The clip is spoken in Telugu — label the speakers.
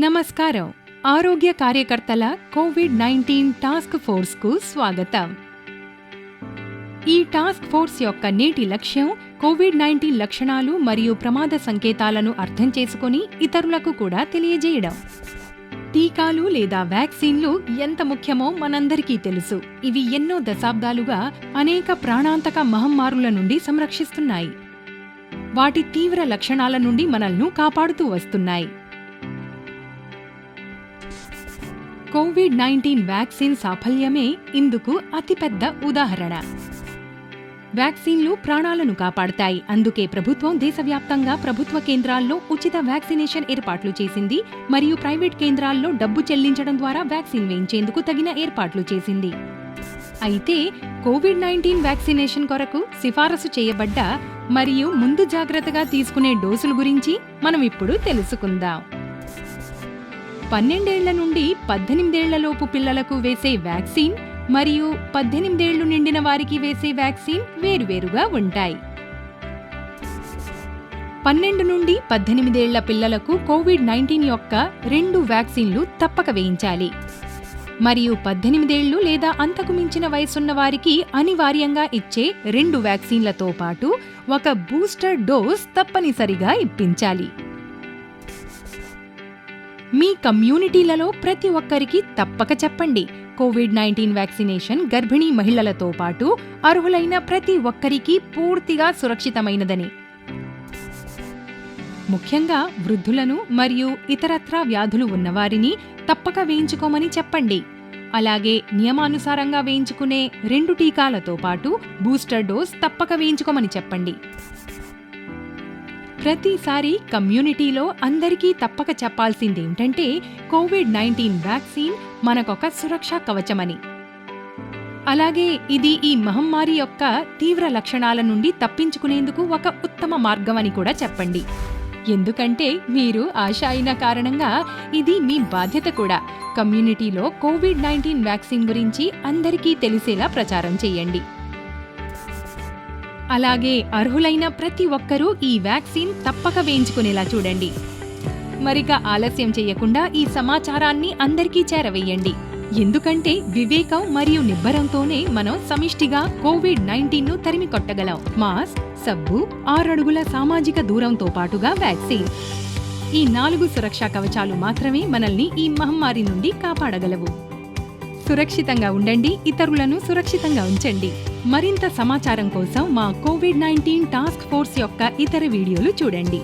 Speaker 1: నమస్కారం. ఆరోగ్య కార్యకర్తల కోవిడ్ నైన్టీన్ టాస్క్ ఫోర్స్కు స్వాగతం. ఈ టాస్క్ ఫోర్స్ యొక్క నేటి లక్ష్యం కోవిడ్ నైన్టీన్ లక్షణాలు మరియు ప్రమాద సంకేతాలను అర్థం చేసుకొని ఇతరులకు కూడా తెలియజేయడం. టీకాలు లేదా వ్యాక్సిన్లు ఎంత ముఖ్యమో మనందరికీ తెలుసు. ఇవి ఎన్నో దశాబ్దాలుగా అనేక ప్రాణాంతక మహమ్మారుల నుండి సంరక్షిస్తున్నాయి. వాటి తీవ్ర లక్షణాల నుండి మనల్ని కాపాడుతూ వస్తున్నాయి. కోవిడ్ నైన్టీన్ వ్యాక్సిన్ సాఫల్యమే ఇందుకు అతిపెద్ద ఉదాహరణ. వ్యాక్సిన్లు ప్రాణాలను కాపాడతాయి. అందుకే ప్రభుత్వం దేశవ్యాప్తంగా ప్రభుత్వ కేంద్రాల్లో ఉచిత వ్యాక్సినేషన్ ఏర్పాట్లు చేసింది మరియు ప్రైవేట్ కేంద్రాల్లో డబ్బు చెల్లించడం ద్వారా వ్యాక్సిన్ వేయించేందుకు తగిన ఏర్పాట్లు చేసింది. అయితే కోవిడ్ నైన్టీన్ వ్యాక్సినేషన్ కొరకు సిఫారసు చేయబడ్డ మరియు ముందు జాగ్రత్తగా తీసుకునే డోసుల గురించి మనం ఇప్పుడు తెలుసుకుందాం. పన్నెండేళ్ళ నుండి పద్దెనిమిదేళ్ళలోపు పిల్లలకు వేసే వ్యాక్సిన్ మరియు పద్దెనిమిదేళ్ళు నిండిన వారికి వేసే వ్యాక్సిన్ వేరువేరుగా ఉంటాయి. పన్నెండు నుండి పద్దెనిమిదేళ్ళ పిల్లలకు కోవిడ్ నైన్టీన్ యొక్క రెండు వ్యాక్సిన్లు తప్పక వేయించాలి. మరియు పద్దెనిమిదేళ్ళు లేదా అంతకు మించిన వయసున్న వారికి అనివార్యంగా ఇచ్చే రెండు వ్యాక్సిన్లతో పాటు ఒక బూస్టర్ డోస్ తప్పనిసరిగా ఇప్పించాలి. మీ కమ్యూనిటీలలో ప్రతి ఒక్కరికి తప్పక చెప్పండి. కోవిడ్ నైన్టీన్ వ్యాక్సినేషన్ గర్భిణీ మహిళలతో పాటు అర్హులైన ప్రతి ఒక్కరికి పూర్తిగా సురక్షితమైనదని. ముఖ్యంగా వృద్ధులను మరియు ఇతరత్రా వ్యాధులు ఉన్నవారిని తప్పక వేయించుకోమని చెప్పండి. అలాగే నియమానుసారంగా వేయించుకునే రెండు టీకాలతో పాటు బూస్టర్ డోస్ తప్పక వేయించుకోమని చెప్పండి. ప్రతిసారి కమ్యూనిటీలో అందరికీ తప్పక చెప్పాల్సిందేంటంటే కోవిడ్ నైన్టీన్ వ్యాక్సిన్ మనకొక సురక్షా కవచమని. అలాగే ఇది ఈ మహమ్మారి యొక్క తీవ్ర లక్షణాల నుండి తప్పించుకునేందుకు ఒక ఉత్తమ మార్గం అని కూడా చెప్పండి. ఎందుకంటే మీరు ఆశ అయిన కారణంగా ఇది మీ బాధ్యత కూడా. కమ్యూనిటీలో కోవిడ్ నైన్టీన్ వ్యాక్సిన్ గురించి అందరికీ తెలిసేలా ప్రచారం చేయండి. అలాగే అర్హులైన ప్రతి ఒక్కరూ ఈ వ్యాక్సిన్ తప్పక వేయించుకునేలా చూడండి. మరిక ఆలస్యం చేయకుండా ఈ సమాచారాన్ని అందరికీ చేరవేయండి. ఎందుకంటే వివేకం మరియు నిబ్బరంతోనే మనం సమిష్టిగా కోవిడ్ నైన్టీన్ను తరిమి కొట్టగలం మాస్క్ సబ్బు ఆరడుగుల సామాజిక దూరంతో పాటుగా వ్యాక్సిన్. ఈ నాలుగు సురక్షా కవచాలు మాత్రమే మనల్ని ఈ మహమ్మారి నుండి కాపాడగలవు. సురక్షితంగా ఉండండి ఇతరులను సురక్షితంగా ఉంచండి. మరింత సమాచారం కోసం మా కోవిడ్ నైన్టీన్ టాస్క్ ఫోర్స్ యొక్క ఇతర వీడియోలు చూడండి.